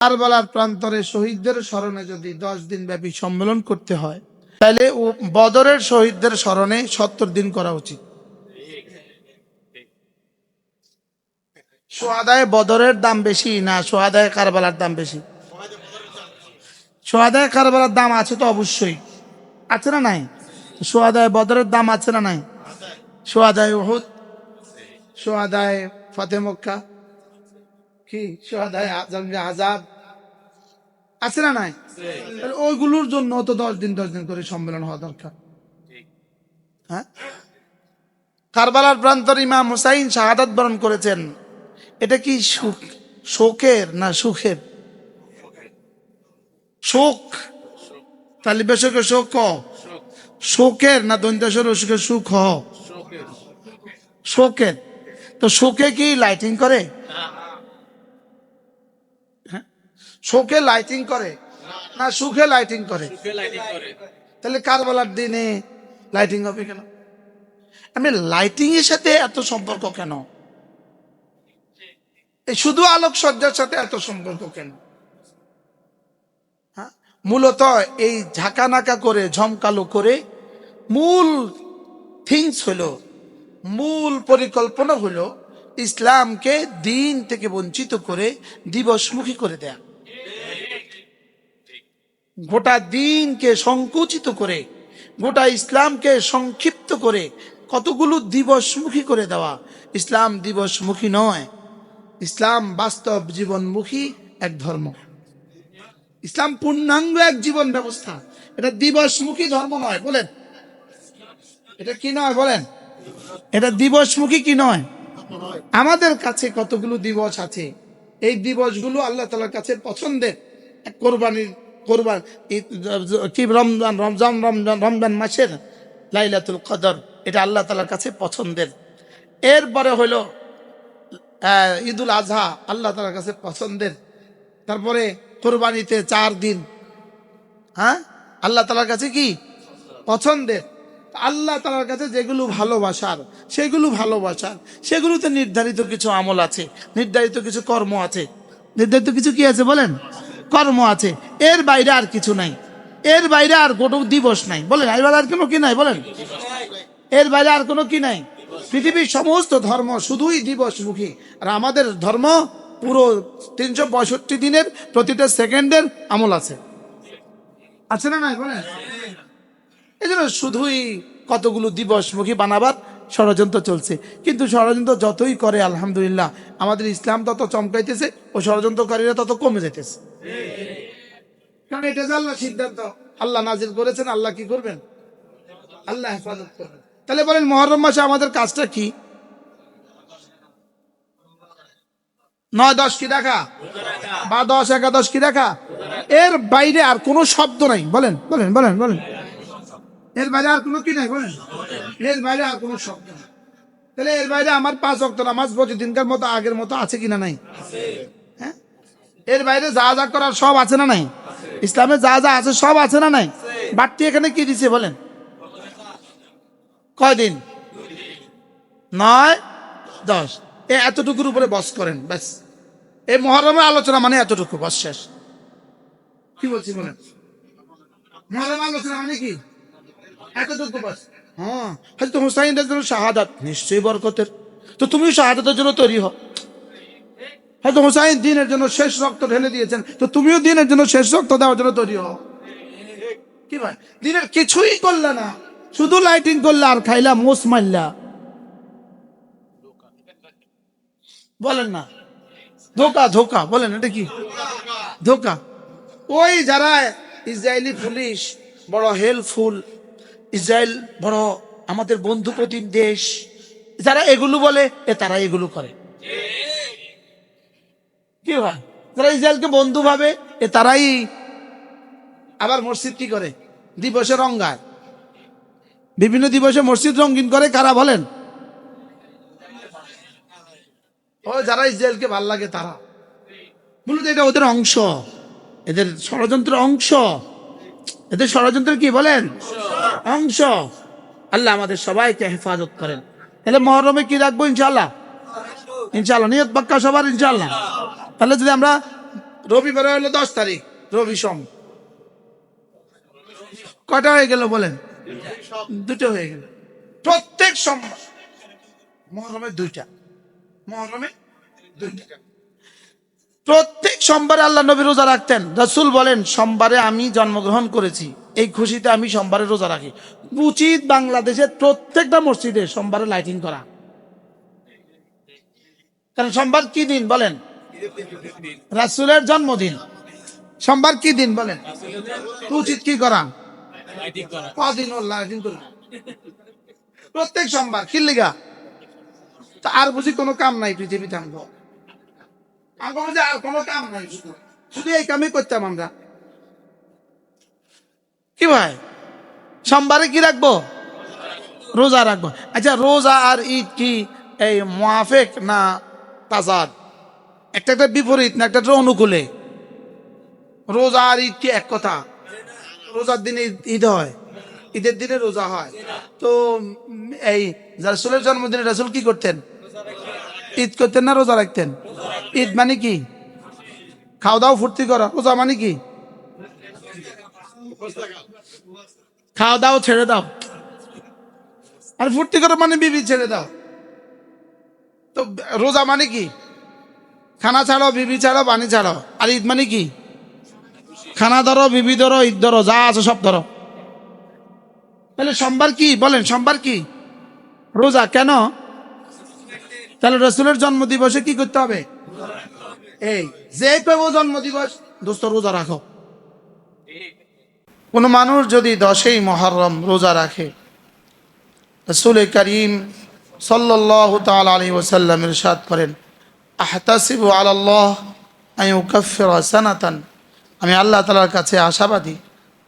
কারবালার প্রান্তরে শহীদদের স্মরণে যদি দশ দিন ব্যাপী সম্মেলন করতে হয়, তাহলে ও বদরের শহীদদের স্মরণে সত্তর দিন করা উচিত। সোহাদায় বদরের দাম বেশি না সোহাদায় কারবালার দাম বেশি? সোহাদায় কারবালার দাম আছে তো অবশ্যই। আছে না নাই? সোহাদায় বদরের দাম আছে না নাই? সোহাদায় উহুদ? সোহাদায় ফতে মক্কা? কি? সোহাদায় আজম আজাব আছে না নাই? ওইগুলোর জন্য তো দশ দিন দশ দিন করে সম্মেলন হওয়া দরকার। হ্যাঁ? কারবালার প্রান্তর ইমাম হুসাইন শাহাদাত বরণ করেছেন। এটা কি সুখ? শোকের না সুখের? শোক। তাহলে বেশকে শোক শোকের না দন্তেশ্বর সুখের সুখ শোকের। তো শোকে কি লাইটিং করে হ্যাঁ? শোকে লাইটিং করে। না সুখে লাইটিং করে। তাহলে কারবালার দিনে লাইটিং হবে কেন? আমি লাইটিং এর সাথে এত সম্পর্ক কেন? এই শুধু আলোকসজ্জার সাথে এত সম্পর্ক কেন? হ্যাঁ? মূলত এই ঝাঁকা নাকা করে ঝমকালো করে মূল থিংস হলো মূল পরিকল্পনা হলো ইসলামকে দিন থেকে বঞ্চিত করে দিবসমুখী করে দেয়া। গোটা দিনকে সংকুচিত করে, গোটা ইসলামকে সংক্ষিপ্ত করে, কতগুলো দিবসমুখী করে দেওয়া। ইসলাম দিবসমুখী নয়, ইসলাম বাস্তব জীবনমুখী এক ধর্ম। ইসলাম পূর্ণাঙ্গ এক জীবন ব্যবস্থা। এটা দিবসমুখী ধর্ম নয়, বলেন। এটা কি নয়, বলেন? এটা দিবসমুখী কি নয়? আমাদের কাছে কতগুলো দিবস আছে? এই দিবসগুলো আল্লাহ তালার কাছে পছন্দের। কোরবানির কোরবান। কি রমজান? রমজান রমজান রমজান মাসের লাইলাতুল কদর। এটা আল্লাহ তালার কাছে পছন্দের। এরপরে আহ, ঈদুল আজহা আল্লাহ তালার কাছে পছন্দের। তারপরে কোরবানিতে চার দিন। হ্যাঁ? আল্লাহ তালার কাছে কি? পছন্দের। আল্লাহ তালার কাছে যেগুলো ভালোবাসার সেগুলো ভালোবাসার। সেগুলোতে নির্ধারিত কিছু আমল আছে নির্ধারিত কিছু কর্ম আছে। নির্ধারিত কিছু কি আছে বলেন? কর্ম আছে। এর বাইরে আর কিছু নাই। এর বাইরে আর কোনো দিবস নাই। বলেন, এর বাইরে আর কোনো কি নাই? বলেন। এর বাইরে আর কোনো কি নাই? পৃথিবীর সমস্ত ধর্ম শুধুই দিবসমুখী। আর আমাদের ধর্ম পুরো তিনশো পঁয়ষট্টি দিনের প্রতিটা সেকেন্ডের আমল আছে। আছে না নাই? বলেন। এই জন্য শুধুই কতগুলো দিবসমুখী বানাবার ষড়যন্ত্র চলছে। কিন্তু ষড়যন্ত্র যতই করে, আলহামদুলিল্লাহ, আমাদের ইসলাম তত চমকাইতেছে, ও ষড়যন্ত্রকারীরা তত কমে যেতেছে কারণ এটা যে আল্লাহ সিদ্ধান্ত। আল্লাহ নাজির করেছেন, আল্লাহ কি করবেন? আল্লাহ হেফাজত করবেন। তাহলে বলেন, মহরম মাসে আমাদের কাজটা কি? নয় দশ কি দেখা বা দশ, একাদশ কি দেখা এর বাইরে আর কোনো শব্দ নাই। বলেন বলেন বলেন বলেন। এর বাইরে আর কোনো কি নাই? বলেন। এর বাইরে আর কোনো শব্দ নাই। তাহলে এর বাইরে আমার পাঁচ অক্ট নামাজ প্রতিদিনকার মতো, আগের মতো আছে কিনা নাই? হ্যাঁ? এর বাইরে যা যা করার সব আছে না নাই? ইসলামে যা যা আছে সব আছে না নাই? বাড়তি এখানে কি দিছে বলেন? কয়দিন? নয়, দশ। এ এতটুকুর উপরে বস করেন, ব্যাস। এই মহরমের আলোচনা মানে এতটুকু, বস শেষ। কি বলছি বলেন? মহরম আলোচনা মানে কি? এতটুকু বাস। হ্যাঁ। হয়তো হুসাইনের জন্য শাহাদাত, নিশ্চয়ই বরকতের। তো তুমিও শাহাদাতের জন্য তৈরি হও। হয়তো হুসাইন দিনের জন্য শেষ রক্ত ঢেলে দিয়েছেন, তো তুমিও দিনের জন্য শেষ রক্ত দেওয়ার জন্য তৈরি হও। কি ভাই? দিনের কিছুই করলে না, শুধু লাইটিং করলে আর খাইলা মোস মারলা বলেন না। ধোকা ধোকা, বলেন, এটা কি? ধোকা। ওই যারা ইসরায়েলি পুলিশ, বড় হেল্পফুল ইসরায়েল বড় আমাদের বন্ধু প্রতিম দেশ। যারা এগুলো বলে, এ তারা এগুলো করে। কি ভাই যারা ইসরায়েলকে বন্ধু ভাবে, এ তারাই আবার মসজিদ কি করে? দিবসে রঙ্গায় বিভিন্ন দিবসে মসজিদ রঙ্গিন করে, কারা বলেন? ও, যারা ইসরায়েলকে ভালো লাগে, তারা। মূলত এটা ওদের অংশ। এদের ষড়যন্ত্রের অংশ। এদের ষড়যন্ত্রের কি বলেন? অংশ। আল্লাহ আমাদের সবাইকে হেফাজত করেন। তাহলে মহরমে কি রাখব ইনশাল্লাহ ইনশাল্লাহ নিয়ত পাক্কা সবার ইনশাল্লাহ তাহলে যদি আমরা রবিবার হলো দশ তারিখ, রবি সোম। কটা হয়ে গেল বলেন? দুটো হয়ে গেল। প্রত্যেক সোমবার। মহরমে দুইটা। মহরমে প্রত্যেক সোমবারে আল্লাহ নবী রোজা রাখতেন। রসুল বলেন, সোমবারে আমি জন্মগ্রহণ করেছি। এই খুশিতে আমি সোমবারে রোজা রাখি। উচিত বাংলাদেশের প্রত্যেকটা মসজিদে সোমবারে লাইটিং করা। কারণ সোমবার কি দিন বলেন? রাসুলের জন্মদিন। সোমবার কি দিন বলেন? উচিত কি করা? কদিন লাইটিং করবে? প্রত্যেক সোমবার কি লিগা? তা আর বুঝি কোনো কাম নাই পৃথিবীতে আমগো। আর কোনো কাম নাই শুধু এই কামই করতাম আমরা। কি ভাই? সোমবারে কি রাখব? রোজা রাখব। আচ্ছা রোজা আর ঈদ কি এই মোয়াফেক না তাজাদ? একটা একটা বিপরীত না, একটা একটা অনুকূলে। রোজা আর ঈদ কি এক কথা? রোজার দিনে ঈদ- হয়, ঈদের দিনে রোজা হয়। তো এই রাসুলের জন্মদিনে রাসুল কি করতেন? ঈদ করতেন না রোজা রাখতেন? ঈদ মানে কি? খাওয়া দাওয়া, ফুর্তি করা। রোজা মানে কি? খাওয়া দাও, ছেড়ে দাও। আর ফুর্তি করো মানে বিবি, ছেড়ে দাও। তো রোজা মানে কি? খানা ছাড়ো, বিবি ছাড়ো পানি ছাড়ো। আর ঈদ মানে কি? খানা ধরো, বিবি ধরো, ঈদ ধরো, যা আছে সব ধরো। তাহলে সোমবার কি? বলেন, সোমবার কি? রোজা, কেন? তাহলে রসুলের জন্ম দিবসে কি করতে হবে? এই, যে পেব জন্ম দিবস দোস্ত, রোজা রাখো। কোন মানুষ যদি দশেই মহরম রোজা রাখে রসুল করিম সাল্লাহ তাল আলী ওসাল্লামের সাদ করেন, আহতাসিবু আল্লাহ আমি উকাফির সানাতান। আমি আল্লাহ তালার কাছে আশাবাদী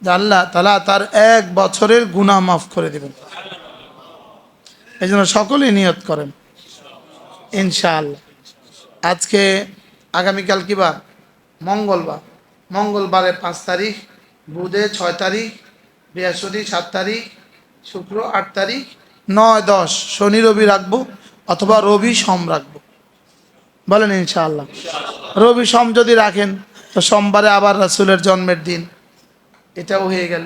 যে আল্লাহ তালা তার এক বছরের গুনাহ মাফ করে দেবেন। এই জন্য সকলেই নিয়ত করেন, ইনশাআল্লাহ। আজকে আগামীকাল কি বার? মঙ্গলবার। মঙ্গলবারে পাঁচ তারিখ। বুধে ছয় তারিখ, বৃহস্পতি সাত তারিখ, শুক্র আট তারিখ, নয় দশ, শনি রবি রাখব অথবা রবি সোম রাখব। বলেন ইনশাআল্লাহ। রবি সোম যদি রাখেন, তো সোমবারে আবার রাসুলের জন্মের দিন। এটাও হয়ে গেল।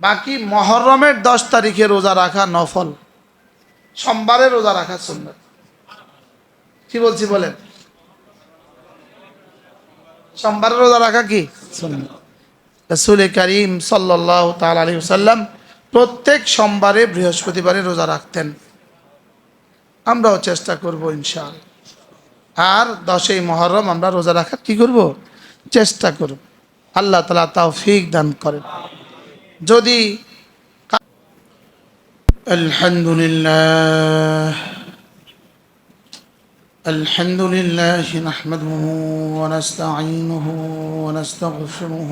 বাকি মহরমের দশ তারিখে রোজা রাখা নফল। সোমবারে রোজা রাখা সুন্নত। কি বলছি বলেন? সোমবারে রোজা রাখা কি? সুন্নত। রসুল করিম সাল্লাহ তাল আলী সাল্লাম প্রত্যেক সোমবারে বৃহস্পতিবারে রোজা রাখতেন আমরাও চেষ্টা করব ইনশাল আর দশই মহরম আমরা রোজা রাখার কি করব চেষ্টা করব আল্লাহ তালা তৌফিক দান করেন যদি আলহামদুলিল্লাহ الحمد لله نحمده ونستعينه ونستغفره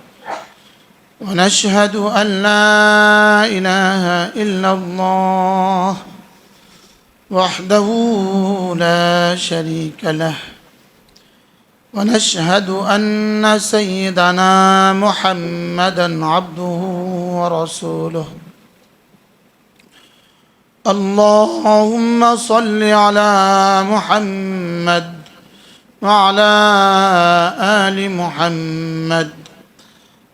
ونشهد أن لا إله إلا الله وحده لا شريك له. ونشهد أن سيدنا محمدا عبده ورسوله. اللهم صل على محمد وعلى آل محمد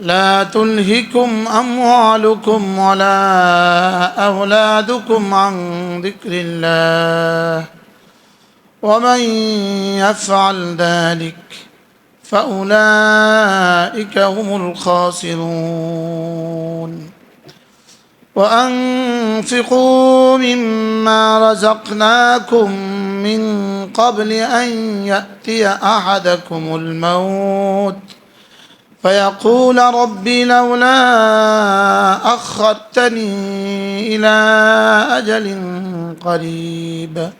لا تلهكم أموالكم ولا أولادكم عن ذكر الله ومن يفعل ذلك فأولئك هم الخاسرون. وأنفقوا مما رزقناكم من قبل أن يأتي أحدكم الموت. فيقول ربي لولا أخرتني إلى أجل قريب.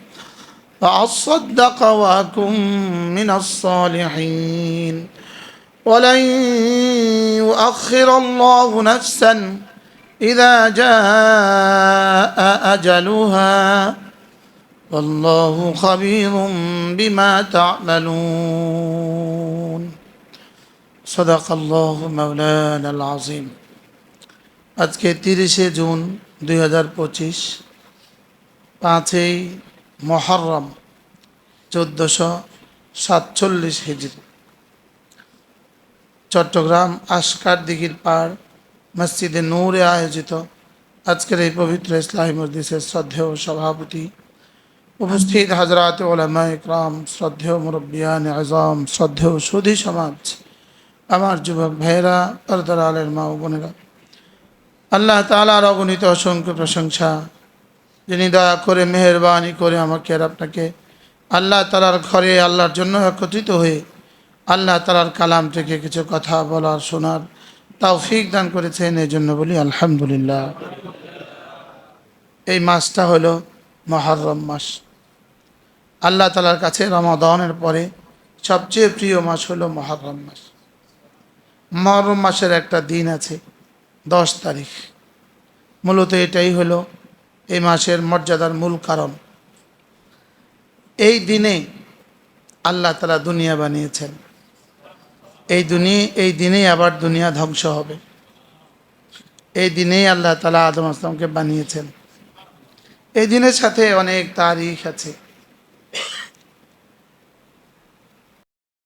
فأصدق وأكن من الصالحين. ولن يؤخر الله نفسا إذا جاء أجلها. والله خبير بما تعملون. সদাকাল্লাহ মৌলান আল আজিম আজকে তিরিশে জুন দুই হাজার পঁচিশ, পাঁচই মহরম, চোদ্দশো সাতচল্লিশ হিজড়ি চট্টগ্রাম আশকার দিঘির পাড়, মসজিদে নূরে আয়োজিত আজকের এই পবিত্র ইসলামী মসজিদের শ্রদ্ধেয় সভাপতি উপস্থিত হাজরাত ওলামা ইকরাম, শ্রদ্ধেয় মুরব্বিয়ান আজম শ্রদ্ধেয় সুধী সমাজ আমার যুবক ভাইয়েরা পর্দার আলের মা ও বোনেরা, আল্লাহ তালার অগণিত অসংখ্য প্রশংসা, যিনি দয়া করে, মেহরবানি করে আমাকে আর আপনাকে আল্লাহ তালার ঘরে আল্লাহর জন্য একত্রিত হয়ে আল্লাহ তালার কালাম থেকে কিছু কথা বলার, শোনার তৌফিক দান করেছেন। এই জন্য বলি আলহামদুলিল্লাহ। এই মাসটা হলো মহরম মাস। আল্লাহ তালার কাছে রমাদনের পরে সবচেয়ে প্রিয় মাস হলো মহরম মাস। মহরম মাসের একটা দিন আছে, দশ তারিখ। মূলত এটাই হলো এই মাসের মর্যাদার মূল কারণ। এই দিনে আল্লাহ তালা দুনিয়া বানিয়েছেন। এই দুনিয়া এই দিনেই আবার দুনিয়া ধ্বংস হবে। এই দিনেই আল্লাহ তালা আদম আসলামকে বানিয়েছেন। এই দিনের সাথে অনেক তারিখ আছে।